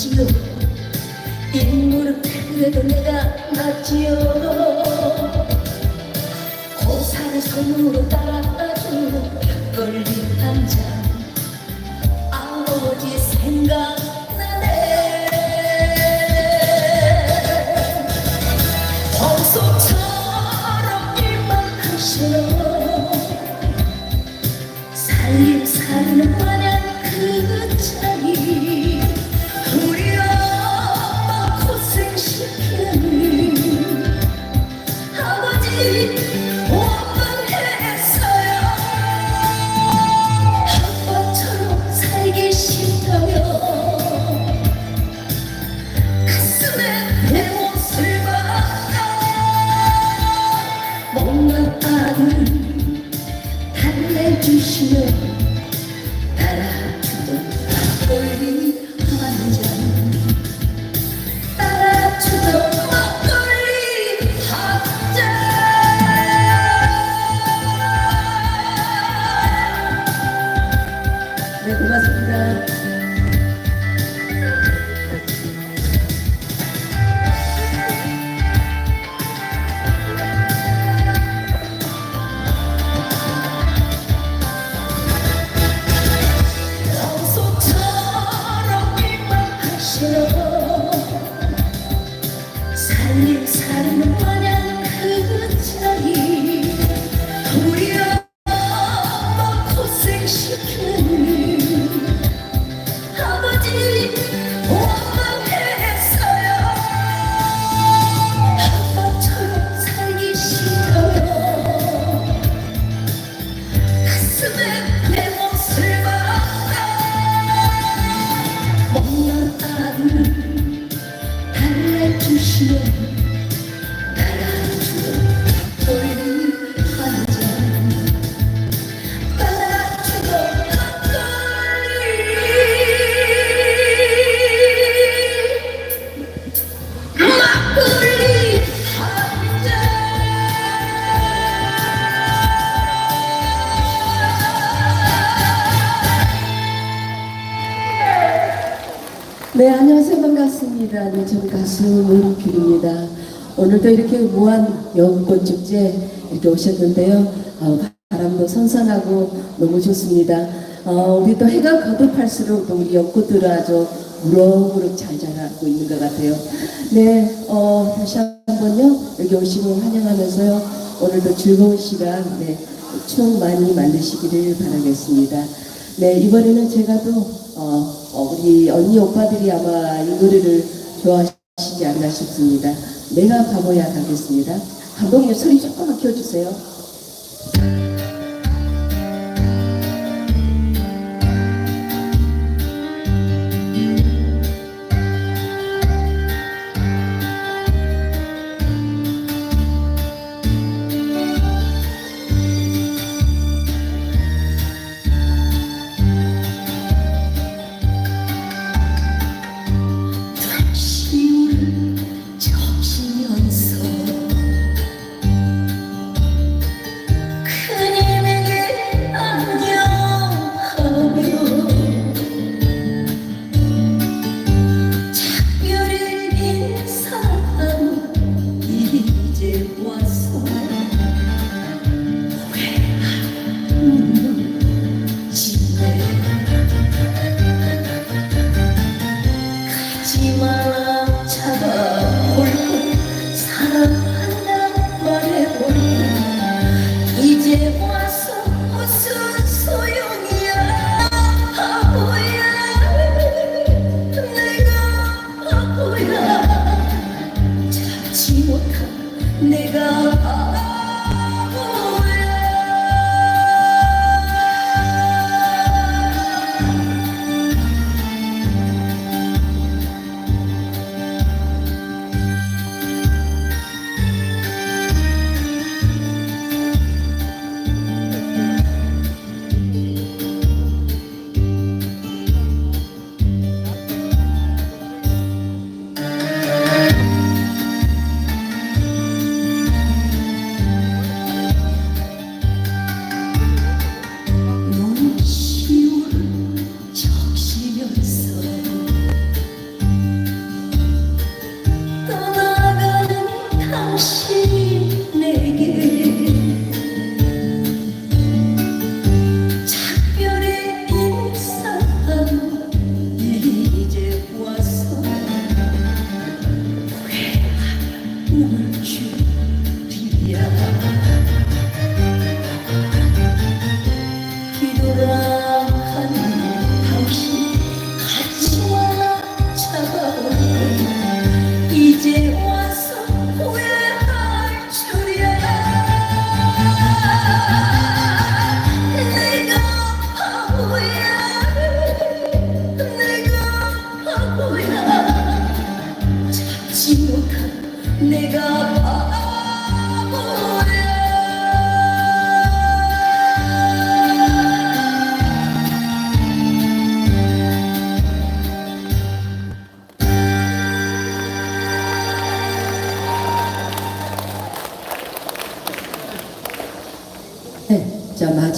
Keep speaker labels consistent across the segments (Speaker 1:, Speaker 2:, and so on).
Speaker 1: 낫지요 인물은 그래도 내가 낫지요. 고사를 손으로 따라주는 막걸리 한잔 아버지 생각나네. 황소처럼 일만 하셔 네,
Speaker 2: 안녕하세요. 반갑습니다. 네, 저는 가수 문필입니다. 오늘도 이렇게 무한 연꽃 축제 이렇게 오셨는데요. 어, 바람도 선선하고 너무 좋습니다. 어, 우리 또 해가 거듭할수록 또 우리 연꽃들은 아주 무럭무럭 잘 자라고 있는 것 같아요. 네, 어, 다시 한 번요. 여기 오시면 환영하면서요. 오늘도 즐거운 시간, 네, 추억 많이 만드시기를 바라겠습니다. 네, 이번에는 제가 또, 어, 어, 우리 언니 오빠들이 아마 이 노래를 좋아하시지 않나 싶습니다. 내가 바보야 가겠습니다. 감독님 소리 조금만 키워주세요.
Speaker 1: 내가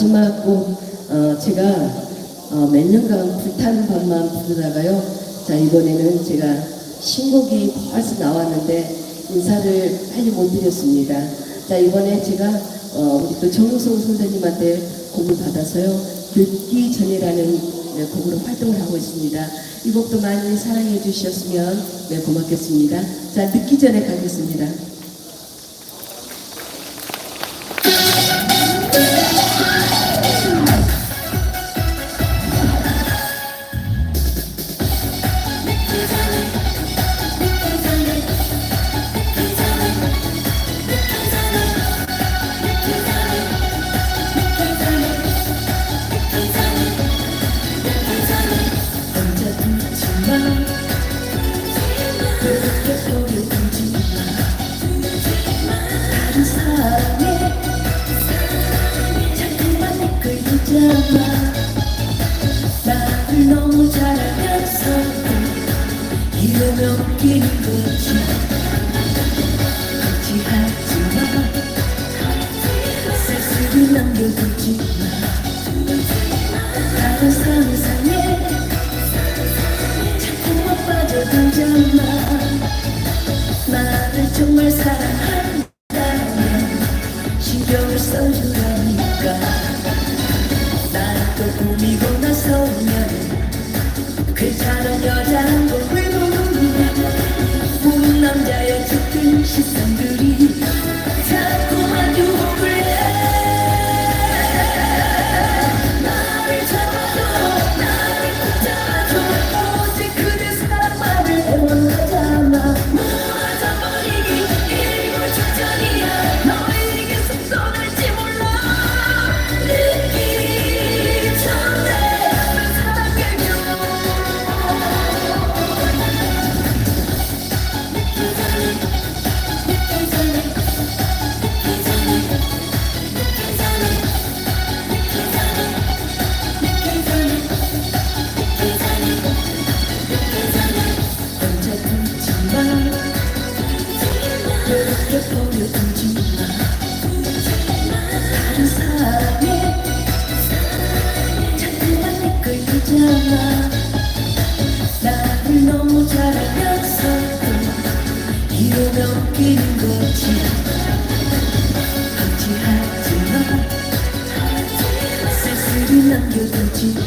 Speaker 2: 마지막 곡 어, 제가 어, 몇 년간 불타는 밤만 부르다가요. 자 이번에는 제가 신곡이 벌써 나왔는데 인사를 빨리 못 드렸습니다. 자 이번에 제가 어, 우리 또 정우성 선생님한테 곡을 받아서요. 듣기 전이라는 네, 곡으로 활동을 하고 있습니다. 이 곡도 많이 사랑해 주셨으면 네, 고맙겠습니다. 자 듣기 전에 가겠습니다.
Speaker 1: 웃기는 거지 지하지마 쓸쓸히 남겨두지마 다른 상상에 자꾸만 빠져들잖아. 나를 정말 사랑 나를 너무 잘 알면서도 이러면 웃기는 거지 방치하지마 쓸쓸히 남겨두지마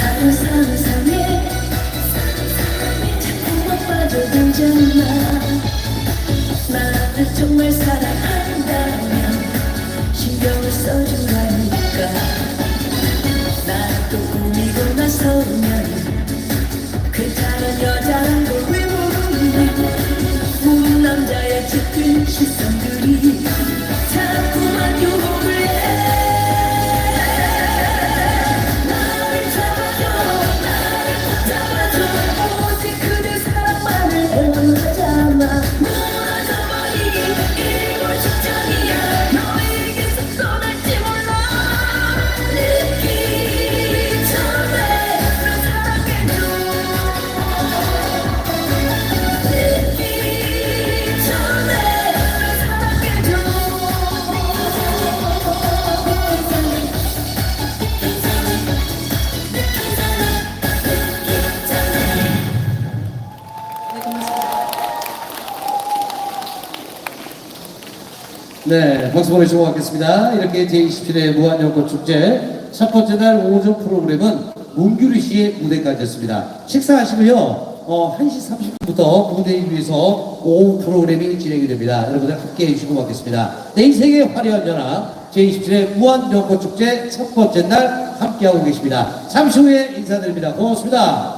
Speaker 1: 다른 상상에 자꾸만 빠져들잖아 나를 정말 사랑한다면 신경을 써주라니까. 나또 꾸미고 나서면 괜찮은 여자란 걸왜 모르냐 본 남자의 짙은 시선들이 자꾸만 유혹을 해. 나를
Speaker 3: 네, 박수 보내주고 가겠습니다. 이렇게 제27회 무한연꽃 축제 첫 번째 날 오전 프로그램은 문규리 씨의 무대까지였습니다. 식사하시고요, 어, 1시 30분부터 무대에 위해서 오후 프로그램이 진행이 됩니다. 여러분들 함께 해주시고 가겠습니다. 내 인생의 화려한 연합 제27회 무한연꽃 축제 첫 번째 날 함께하고 계십니다. 잠시 후에 인사드립니다. 고맙습니다.